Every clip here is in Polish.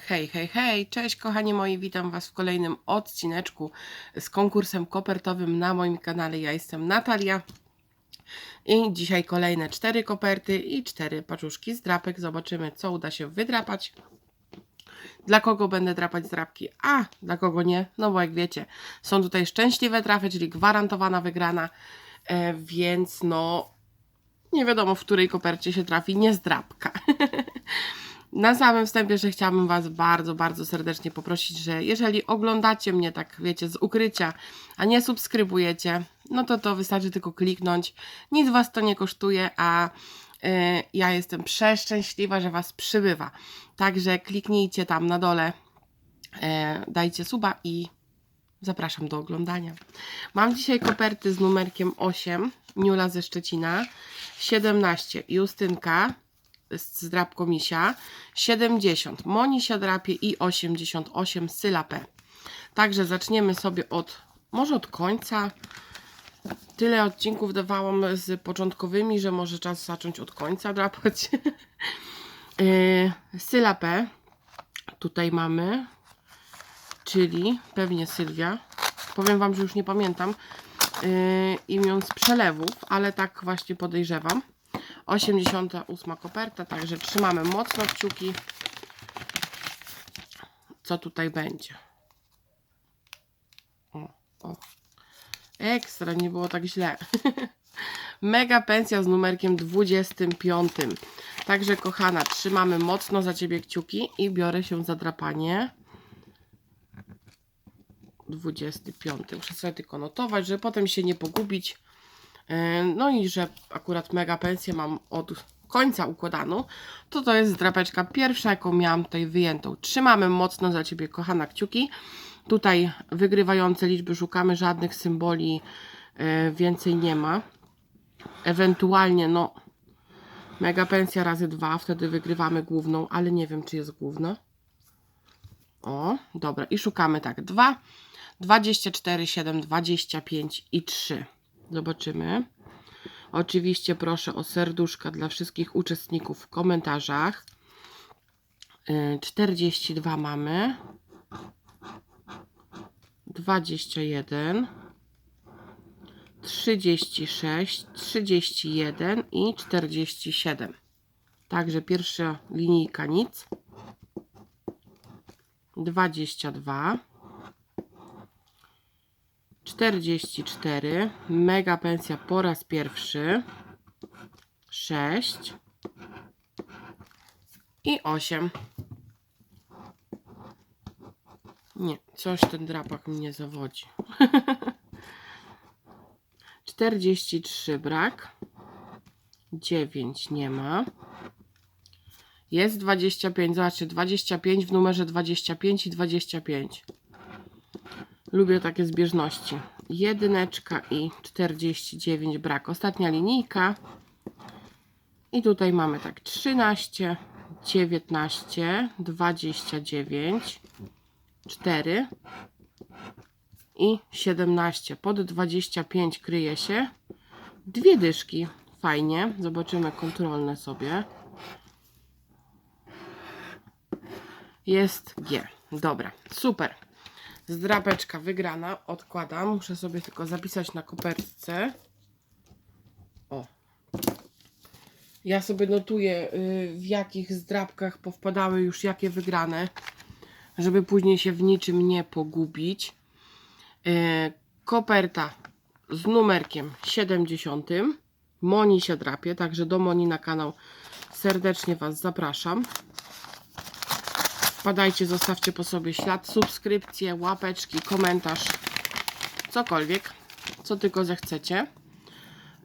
Hej, hej, hej, cześć kochani moi, witam Was w kolejnym odcineczku z konkursem kopertowym na moim kanale. Ja jestem Natalia i dzisiaj kolejne cztery koperty i cztery paczuszki z drapek. Zobaczymy, co uda się wydrapać. Dla kogo będę drapać zdrapki, a dla kogo nie, no bo jak wiecie, są tutaj szczęśliwe trafy, czyli gwarantowana wygrana, e, więc no nie wiadomo, w której kopercie się trafi nie zdrapka. Na samym wstępie, że chciałabym Was bardzo, bardzo serdecznie poprosić, że jeżeli oglądacie mnie tak, wiecie, z ukrycia, a nie subskrybujecie, no to to wystarczy tylko kliknąć. Nic Was to nie kosztuje, a y, ja jestem przeszczęśliwa, że Was przybywa. Także kliknijcie tam na dole, y, dajcie suba i zapraszam do oglądania. Mam dzisiaj koperty z numerkiem 8, Niula ze Szczecina, 17, Justynka, z drapką misia, 70 Monisia drapie i 88 Sylapę. Także zaczniemy sobie od, może od końca. Tyle odcinków dawałam z początkowymi, że może czas zacząć od końca drapać. Yy, Sylapę tutaj mamy, czyli pewnie Sylwia. Powiem Wam, że już nie pamiętam yy, imion z przelewów, ale tak właśnie podejrzewam. 88 koperta, także trzymamy mocno kciuki. Co tutaj będzie? O, o. Ekstra, nie było tak źle. Mega pensja z numerkiem 25. Także kochana, trzymamy mocno za Ciebie kciuki i biorę się za drapanie. 25. Muszę sobie tylko notować, żeby potem się nie pogubić. E, No i że akurat mega pensję mam od końca układaną, to to jest drapeczka pierwsza, jaką miałam tutaj wyjętą. Trzymamy mocno za Ciebie, kochana, kciuki. Tutaj wygrywające liczby szukamy, żadnych symboli e, więcej nie ma. Ewentualnie, no, mega pensja razy dwa, wtedy wygrywamy główną, ale nie wiem, czy jest główna. O, dobra, i szukamy tak, 2, 24, 7, 25 i 3. Zobaczymy. Oczywiście proszę o serduszka dla wszystkich uczestników w komentarzach. Y, 42 mamy. 21. 36, 31 i 47. Także pierwsza linijka nic. 22. 44, mega pensja po raz pierwszy, 6 i 8. Nie, coś ten drapak mnie zawodzi. 43 brak, 9 nie ma. Jest 25, zobaczcie, 25 w numerze 25 i 25. Lubię takie zbieżności. Jedyneczka i 49 brak. Ostatnia linijka. I tutaj mamy tak 13, 19, 29, 4 i 17. Pod 25 kryje się dwie dyszki. Fajnie. Zobaczymy kontrolne sobie. Jest G. Dobra, super. Zdrapeczka wygrana. Odkładam. Muszę sobie tylko zapisać na kopertce. O. Ja sobie notuję, y, w jakich zdrapkach powpadały już jakie wygrane, żeby później się w niczym nie pogubić. Y, Koperta z numerkiem 70. Moni się drapie, także do Moni na kanał serdecznie Was zapraszam. Wpadajcie, zostawcie po sobie ślad, subskrypcję, łapeczki, komentarz, cokolwiek, co tylko zechcecie.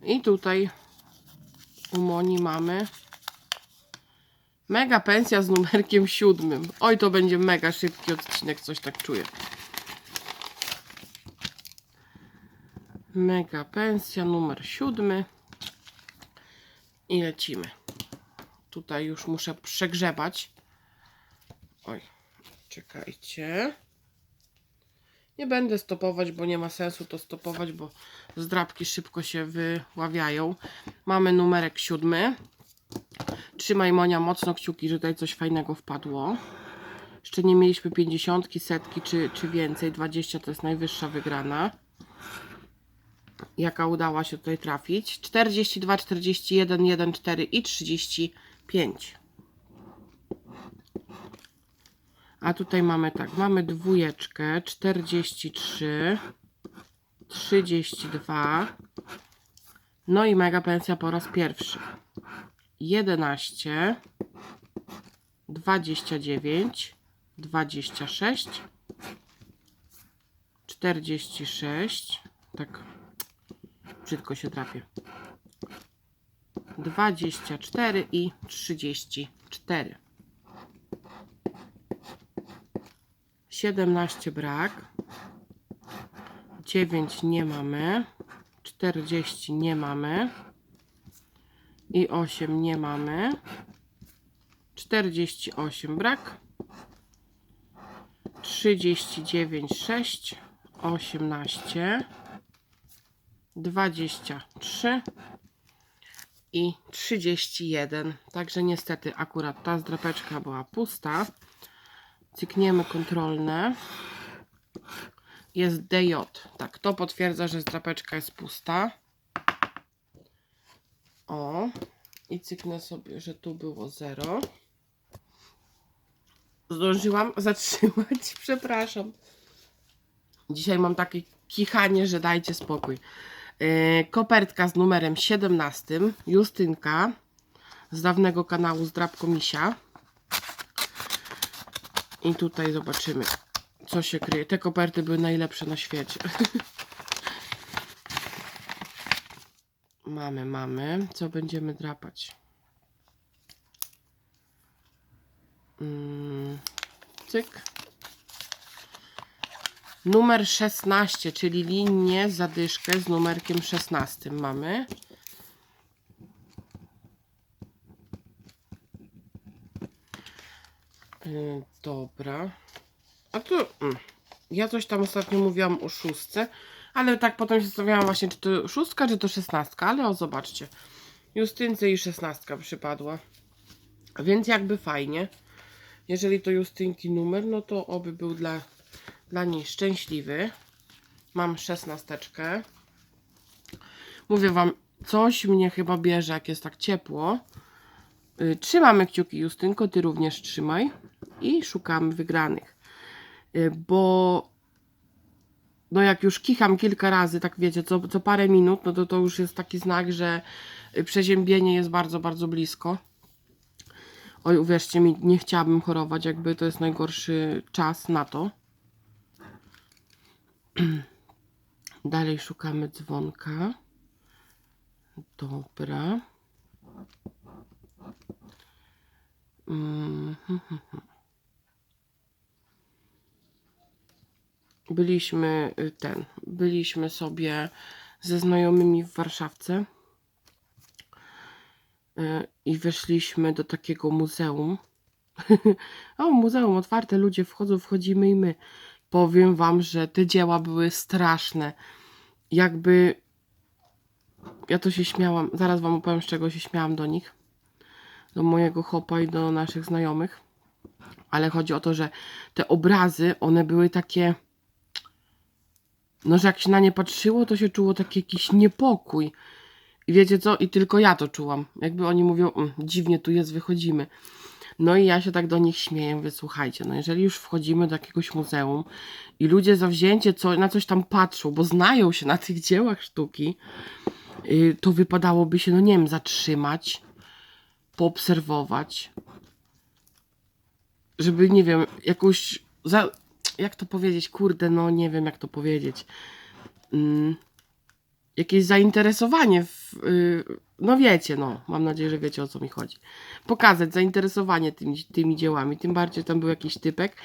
I tutaj u Moni mamy mega pensja z numerkiem siódmym. Oj, to będzie mega szybki odcinek, coś tak czuję. Mega pensja numer siódmy. I lecimy. Tutaj już muszę przegrzebać. Oj, czekajcie. Nie będę stopować, bo nie ma sensu to stopować, bo zdrabki szybko się wyławiają. Mamy numerek siódmy. Trzymaj Monia mocno kciuki, że tutaj coś fajnego wpadło. Jeszcze nie mieliśmy 50, setki czy, czy więcej. 20 to jest najwyższa wygrana. Jaka udała się tutaj trafić? 42, 41, 1, 4 i 35. A tutaj mamy tak, mamy dwójeczkę, 43, 32, no i mega pensja po raz pierwszy. 11, 29, 26, 46, tak brzydko się trafię. 24 i 34. 17 brak. 9 nie mamy. 40 nie mamy. I 8 nie mamy. 48 brak. 39, 6, 18, 23 i 31. Także niestety akurat ta zdrapeczka była pusta. Cykniemy kontrolne. Jest DJ. Tak, to potwierdza, że zdrapeczka jest pusta. O. I cyknę sobie, że tu było 0. Zdążyłam zatrzymać, przepraszam. Dzisiaj mam takie kichanie, że dajcie spokój. Yy, kopertka z numerem 17. Justynka z dawnego kanału Zdrabko Misia. I tutaj zobaczymy, co się kryje. Te koperty były najlepsze na świecie. mamy, mamy. Co będziemy drapać? Mm, cyk. Numer 16, czyli linię zadyszkę z numerkiem 16 mamy. Yy, dobra. A tu mm, ja coś tam ostatnio mówiłam o szóstce, ale tak potem się zastanawiałam właśnie, czy to szóstka, czy to szesnastka, ale o zobaczcie. Justynce i szesnastka przypadła. Więc jakby fajnie. Jeżeli to Justynki numer, no to oby był dla, dla niej szczęśliwy. Mam szesnasteczkę. Mówię Wam, coś mnie chyba bierze, jak jest tak ciepło. Y, Trzymamy kciuki, Justynko, Ty również trzymaj. I szukamy wygranych. Y, Bo no jak już kicham kilka razy, tak wiecie, co, co parę minut, no to to już jest taki znak, że y, przeziębienie jest bardzo, bardzo blisko. Oj, uwierzcie mi, nie chciałabym chorować, jakby to jest najgorszy czas na to. Dalej szukamy dzwonka. Dobra. Mm, Byliśmy y, ten, byliśmy sobie ze znajomymi w Warszawce y, i weszliśmy do takiego muzeum. o, muzeum otwarte, ludzie wchodzą, wchodzimy i my. Powiem wam, że te dzieła były straszne. Jakby ja to się śmiałam, zaraz wam opowiem z czego się śmiałam do nich. Do mojego chopa i do naszych znajomych. Ale chodzi o to, że te obrazy, one były takie no, że jak się na nie patrzyło, to się czuło taki jakiś niepokój. I wiecie co? I tylko ja to czułam. Jakby oni mówią, "Mm, dziwnie tu jest, wychodzimy. No i ja się tak do nich śmieję, mówię, słuchajcie, no jeżeli już wchodzimy do jakiegoś muzeum i ludzie zawzięcie co, na coś tam patrzą, bo znają się na tych dziełach sztuki, y, to wypadałoby się, no nie wiem, zatrzymać, poobserwować, żeby, nie wiem, jakąś, za, jak to powiedzieć, kurde, no nie wiem jak to powiedzieć, mm, jakieś zainteresowanie, w, y, no wiecie, no, mam nadzieję, że wiecie o co mi chodzi. Pokazać zainteresowanie tymi, tymi dziełami, tym bardziej tam był jakiś typek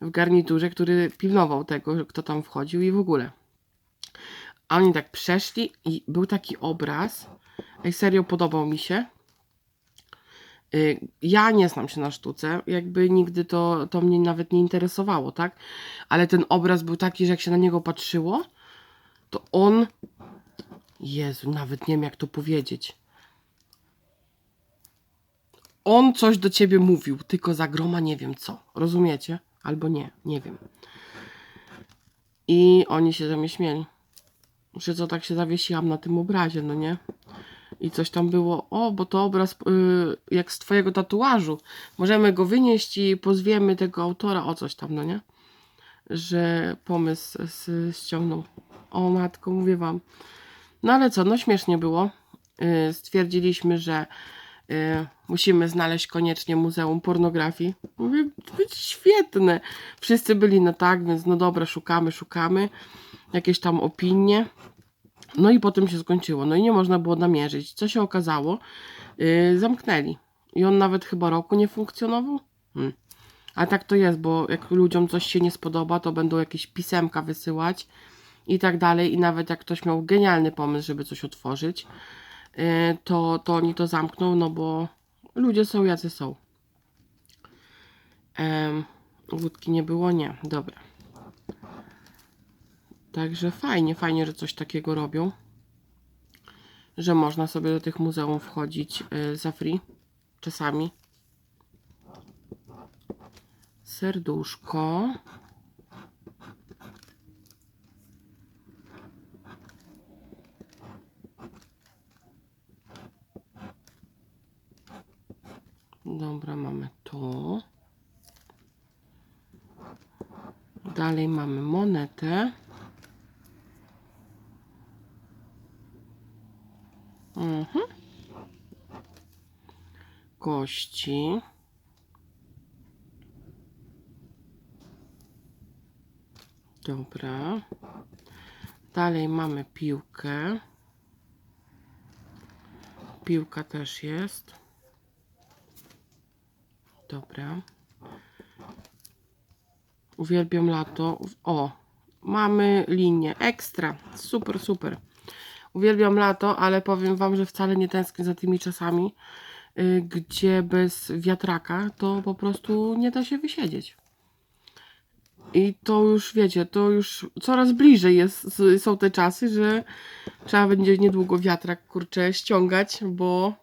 w garniturze, który pilnował tego, kto tam wchodził i w ogóle. A oni tak przeszli i był taki obraz, ej, serio podobał mi się. Y, Ja nie znam się na sztuce, jakby nigdy to, to mnie nawet nie interesowało, tak? Ale ten obraz był taki, że jak się na niego patrzyło, to on. Jezu, nawet nie wiem jak to powiedzieć. on coś do ciebie mówił, tylko za groma nie wiem co. Rozumiecie? Albo nie, nie wiem. I oni się ze mnie śmieli. Że co tak się zawiesiłam na tym obrazie, no nie? I coś tam było, o, bo to obraz y, jak z twojego tatuażu. Możemy go wynieść i pozwiemy tego autora o coś tam, no nie? Że pomysł z, ściągnął. O matko, mówię wam. No ale co, no śmiesznie było. Y, stwierdziliśmy, że y, musimy znaleźć koniecznie Muzeum Pornografii. Mówię, będzie świetne. Wszyscy byli na tak, więc no dobra, szukamy, szukamy. Jakieś tam opinie. No i potem się skończyło. No i nie można było namierzyć. Co się okazało? Yy, zamknęli. I on nawet chyba roku nie funkcjonował. Hmm. A tak to jest, bo jak ludziom coś się nie spodoba, to będą jakieś pisemka wysyłać i tak dalej. I nawet jak ktoś miał genialny pomysł, żeby coś otworzyć, yy, to, to oni to zamkną, no bo ludzie są jacy są. Em, łódki nie było? Nie. Dobra. Także fajnie, fajnie, że coś takiego robią. Że można sobie do tych muzeum wchodzić y, za free. Czasami. Serduszko. Dobra, mamy tu. Dalej mamy monetę. Mhm. Kości. Dobra. Dalej mamy piłkę. Piłka też jest. Dobra. Uwielbiam lato. O, mamy linię ekstra. Super, super. Uwielbiam lato, ale powiem Wam, że wcale nie tęsknię za tymi czasami, y, gdzie bez wiatraka to po prostu nie da się wysiedzieć. I to już wiecie, to już coraz bliżej jest, są te czasy, że trzeba będzie niedługo wiatrak kurczę ściągać, bo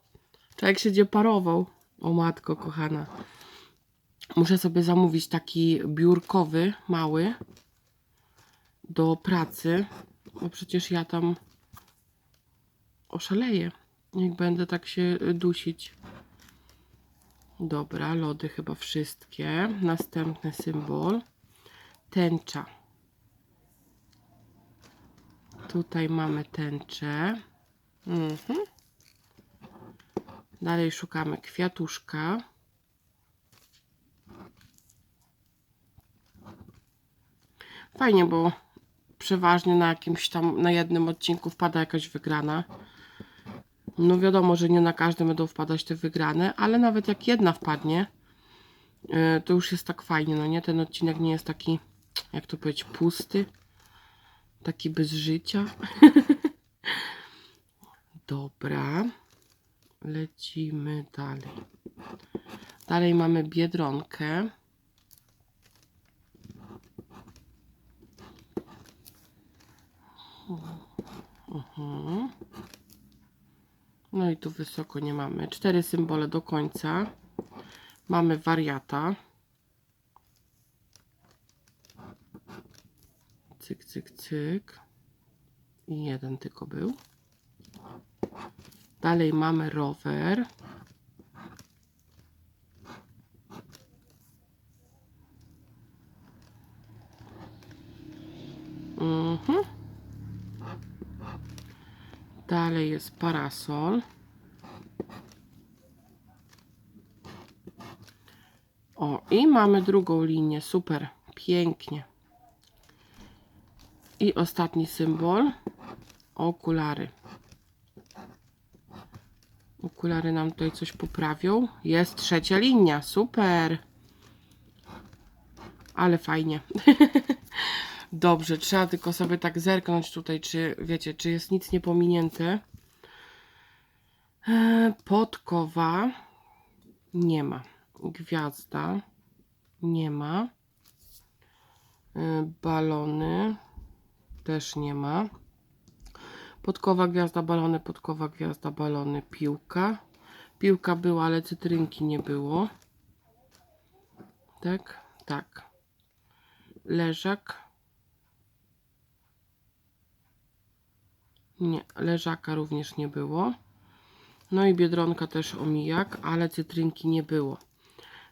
człowiek się parował. O matko kochana. Muszę sobie zamówić taki biurkowy, mały do pracy, bo przecież ja tam oszaleję, jak będę tak się dusić. Dobra, lody chyba wszystkie. Następny symbol. Tęcza. Tutaj mamy tęczę. Mhm. Dalej szukamy kwiatuszka. Fajnie, bo przeważnie na jakimś tam, na jednym odcinku wpada jakaś wygrana. No wiadomo, że nie na każdym będą wpadać te wygrane, ale nawet jak jedna wpadnie, yy, to już jest tak fajnie, no nie? Ten odcinek nie jest taki, jak to powiedzieć, pusty. Taki bez życia. Dobra. Lecimy dalej. Dalej mamy biedronkę. Mhm. No i tu wysoko nie mamy. Cztery symbole do końca. Mamy wariata. Cyk, cyk, cyk. I jeden tylko był. Dalej mamy rower. Mhm. Dalej jest parasol. O, i mamy drugą linię. Super, pięknie. I ostatni symbol. Okulary. Okulary nam tutaj coś poprawią. Jest trzecia linia. Super. Ale fajnie. Dobrze, trzeba tylko sobie tak zerknąć tutaj, czy wiecie, czy jest nic niepominięte. E, podkowa nie ma. Gwiazda nie ma. E, balony też nie ma. Podkowa, gwiazda, balony, podkowa, gwiazda, balony, piłka. Piłka była, ale cytrynki nie było. Tak, tak. Leżak. Nie, leżaka również nie było. No i biedronka też omijak, ale cytrynki nie było.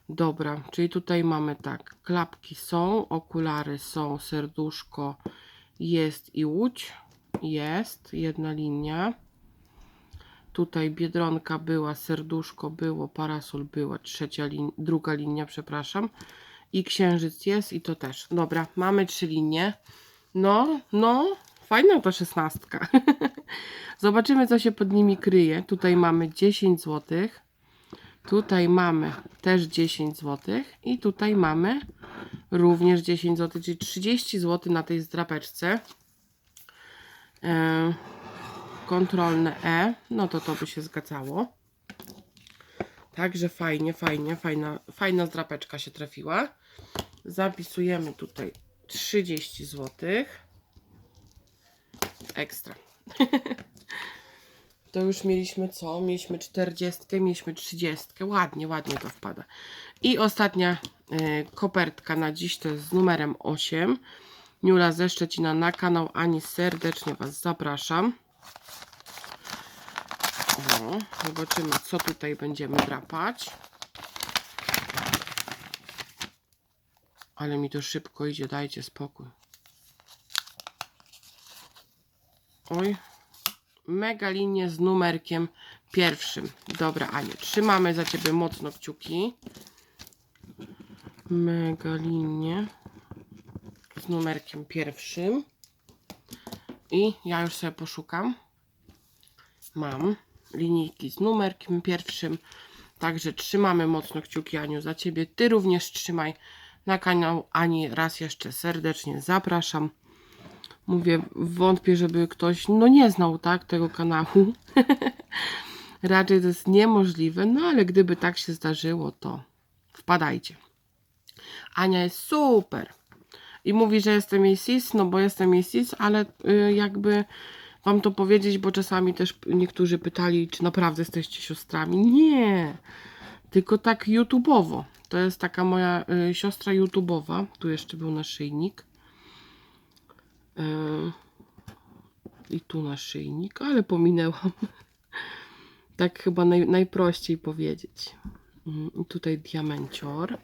Dobra, czyli tutaj mamy tak, klapki są, okulary są, serduszko jest i łódź. Jest, jedna linia. Tutaj biedronka była, serduszko było, parasol była, trzecia lin druga linia, przepraszam. I księżyc jest i to też. Dobra, mamy trzy linie. No, no, fajna ta szesnastka. Zobaczymy, co się pod nimi kryje. Tutaj mamy 10 zł. Tutaj mamy też 10 zł. I tutaj mamy również 10 zł, czyli 30 zł na tej zdrapeczce. E, kontrolne E, no to to by się zgadzało. Także fajnie, fajnie, fajna, fajna zdrapeczka się trafiła. Zapisujemy tutaj 30 zł. Ekstra. to już mieliśmy co? Mieliśmy 40, mieliśmy 30. Ładnie, ładnie to wpada. I ostatnia y, kopertka na dziś to jest z numerem 8. Niula ze Szczecina na kanał Ani serdecznie Was zapraszam. O, zobaczymy, co tutaj będziemy drapać. Ale mi to szybko idzie, dajcie spokój. Oj, mega linię z numerkiem pierwszym. Dobra, Aniu, trzymamy za Ciebie mocno kciuki. Mega linię z numerkiem pierwszym. I ja już sobie poszukam. Mam linijki z numerkiem pierwszym. Także trzymamy mocno kciuki Aniu za Ciebie. Ty również trzymaj na kanał Ani. Raz jeszcze serdecznie zapraszam. Mówię, wątpię, żeby ktoś no nie znał tak tego kanału. Raczej to jest niemożliwe, no ale gdyby tak się zdarzyło, to wpadajcie. Ania jest super. I mówi, że jestem jej sis, no bo jestem jej sis, ale y, jakby wam to powiedzieć, bo czasami też niektórzy pytali, czy naprawdę jesteście siostrami. Nie, tylko tak YouTubeowo. To jest taka moja y, siostra YouTubeowa. Tu jeszcze był naszyjnik. Y, I tu naszyjnik, ale pominęłam. tak chyba naj, najprościej powiedzieć. Mm, I tutaj diamencior.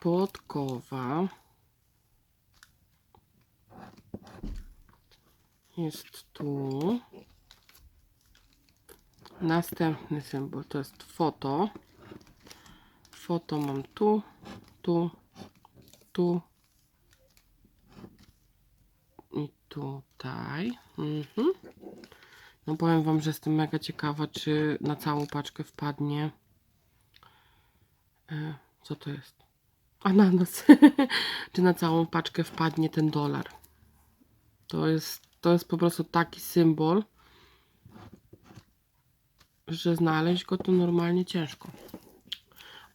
Podkowa. Jest tu. Następny symbol to jest foto. Foto mam tu, tu, tu i tutaj. Mhm. No powiem Wam, że jestem mega ciekawa, czy na całą paczkę wpadnie. E, co to jest? Ananas. czy na całą paczkę wpadnie ten dolar? To jest, to jest po prostu taki symbol, że znaleźć go to normalnie ciężko.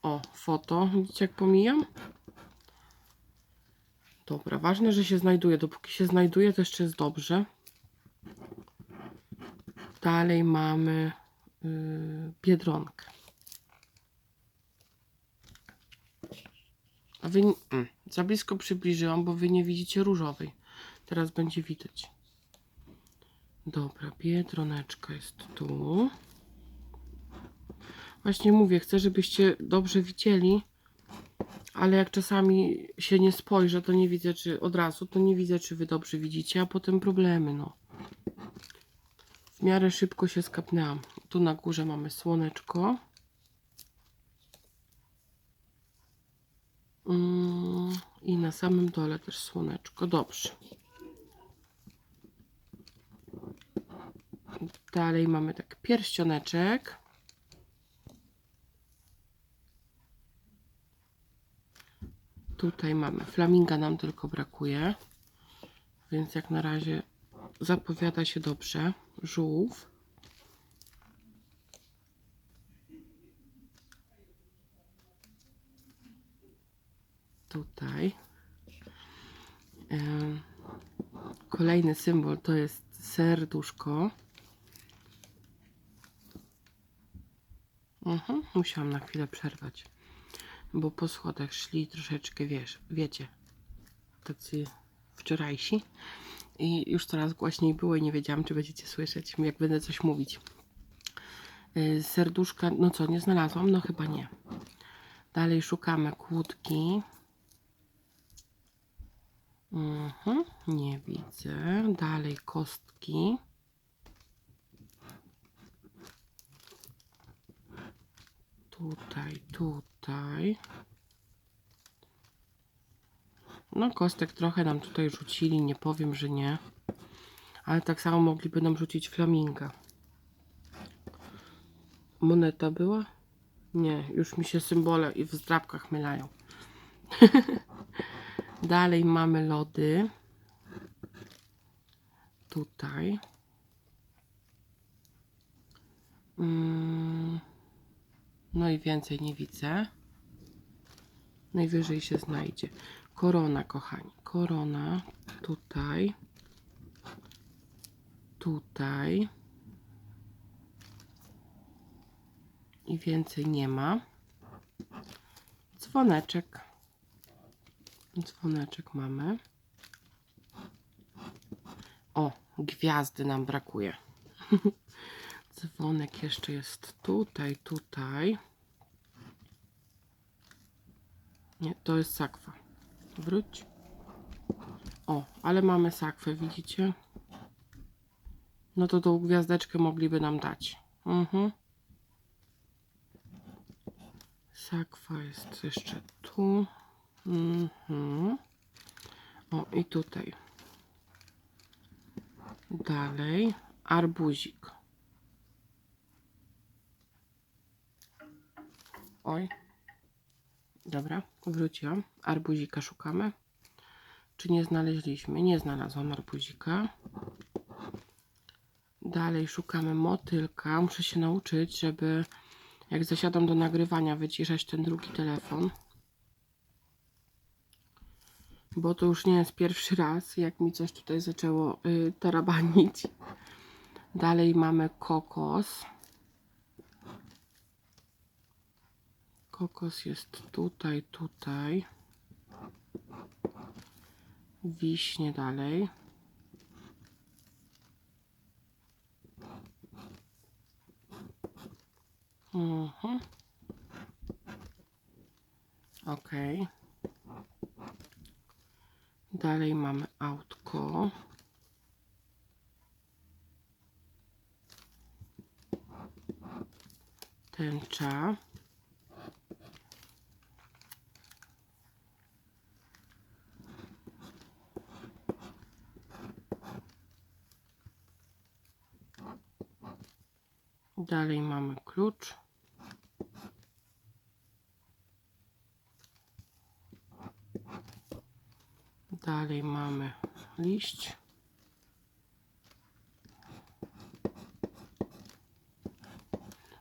O, foto. Widzicie jak pomijam? Dobra, ważne, że się znajduje. Dopóki się znajduje, to jeszcze jest dobrze. Dalej mamy yy, biedronkę. A wy mm, za blisko przybliżyłam, bo wy nie widzicie różowej. Teraz będzie widać. Dobra, biedroneczka jest tu. Właśnie mówię, chcę, żebyście dobrze widzieli, ale jak czasami się nie spojrzę, to nie widzę, czy od razu, to nie widzę, czy wy dobrze widzicie, a potem problemy, no. W miarę szybko się skapnęłam. Tu na górze mamy słoneczko. Mm, I na samym dole też słoneczko. Dobrze. Dalej mamy tak pierścioneczek. Tutaj mamy flaminga nam tylko brakuje. Więc jak na razie zapowiada się dobrze. Żółw. Tutaj. Em, Kolejny symbol to jest serduszko. Mhm, musiałam na chwilę przerwać, bo po schodach szli troszeczkę, wiesz, wiecie, tacy wczorajsi i już coraz głośniej było i nie wiedziałam, czy będziecie słyszeć, jak będę coś mówić. Y, Serduszka, no co, nie znalazłam? No chyba nie. Dalej szukamy kłódki. Mhm, nie widzę. Dalej kostki. Tutaj, tutaj. No, kostek trochę nam tutaj rzucili, nie powiem, że nie. Ale tak samo mogliby nam rzucić flaminga. Moneta była? Nie, już mi się symbole i w zdrabkach mylają. Dalej mamy lody. Tutaj. No i więcej nie widzę. Najwyżej się znajdzie. Korona, kochani. Korona. Tutaj. Tutaj. I więcej nie ma. Dzwoneczek. Dzwoneczek mamy. O, gwiazdy nam brakuje. Dzwonek jeszcze jest tutaj, tutaj. Nie, to jest sakwa. Wróć. O, ale mamy sakwę, widzicie? No to tą gwiazdeczkę mogliby nam dać. Mhm. Sakwa jest jeszcze tu. Mhm. O, i tutaj. Dalej. Arbuzik. Oj. Dobra, wróciłam. Arbuzika szukamy. Czy nie znaleźliśmy? Nie znalazłam arbuzika. Dalej szukamy motylka. Muszę się nauczyć, żeby jak zasiadam do nagrywania, wyciszać ten drugi telefon. Bo to już nie jest pierwszy raz, jak mi coś tutaj zaczęło y, tarabanić. Dalej mamy kokos. Kokos jest tutaj, tutaj. Wiśnie dalej. Mhm. Ok. Dalej mamy autko. Tęcza. Dalej mamy klucz. Dalej mamy liść.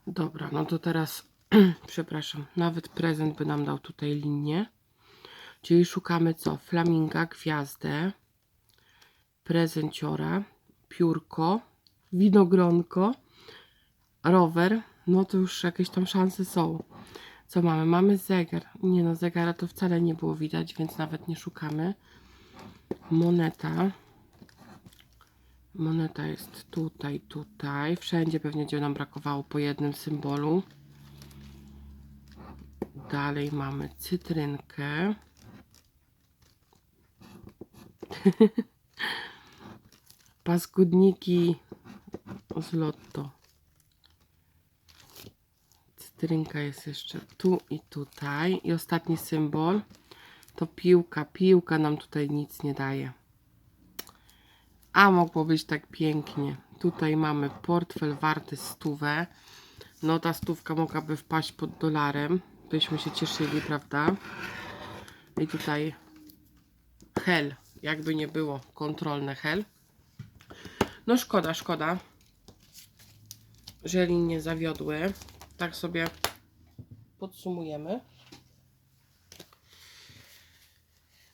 Dobra, no to teraz, przepraszam, nawet prezent by nam dał tutaj linię. Czyli szukamy co? Flaminga, gwiazdę, prezenciora, piórko, winogronko, rower. No to już jakieś tam szanse są. Co mamy? Mamy zegar. Nie no, zegara to wcale nie było widać, więc nawet nie szukamy. Moneta. Moneta jest tutaj, tutaj. Wszędzie pewnie będzie nam brakowało po jednym symbolu. Dalej mamy cytrynkę. Paskudniki z lotto. Cytrynka jest jeszcze tu i tutaj. I ostatni symbol to piłka. Piłka nam tutaj nic nie daje. A mogło być tak pięknie. Tutaj mamy portfel warty stówę. No ta stówka mogłaby wpaść pod dolarem. Byśmy się cieszyli, prawda? I tutaj hel. Jakby nie było, kontrolne hel. No szkoda, szkoda. Że linie zawiodły. Tak sobie podsumujemy.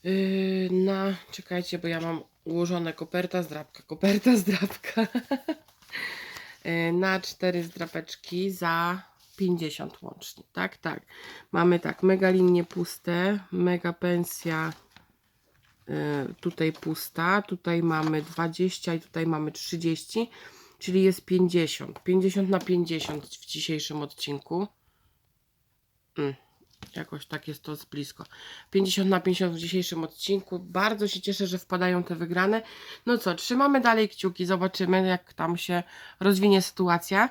Yy, na, czekajcie, bo ja mam ułożone koperta, zdrabka, koperta, zdrabka. Y, na cztery zdrapeczki za 50 łącznie. Tak, tak. Mamy tak, mega linie puste, mega pensja y, tutaj pusta, tutaj mamy 20 i tutaj mamy 30, czyli jest 50. 50 na 50 w dzisiejszym odcinku. Mm, jakoś tak jest to z blisko. 50 na 50 w dzisiejszym odcinku. Bardzo się cieszę, że wpadają te wygrane. No co, trzymamy dalej kciuki, zobaczymy jak tam się rozwinie sytuacja.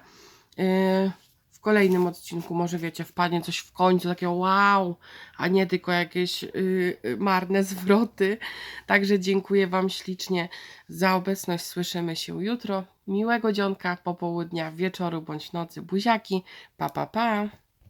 Yy, w kolejnym odcinku może wiecie, wpadnie coś w końcu takiego wow, a nie tylko jakieś yy, yy, marne zwroty. Także dziękuję Wam ślicznie za obecność. Słyszymy się jutro. Miłego dzionka, popołudnia, wieczoru bądź nocy. Buziaki. Pa, pa, pa.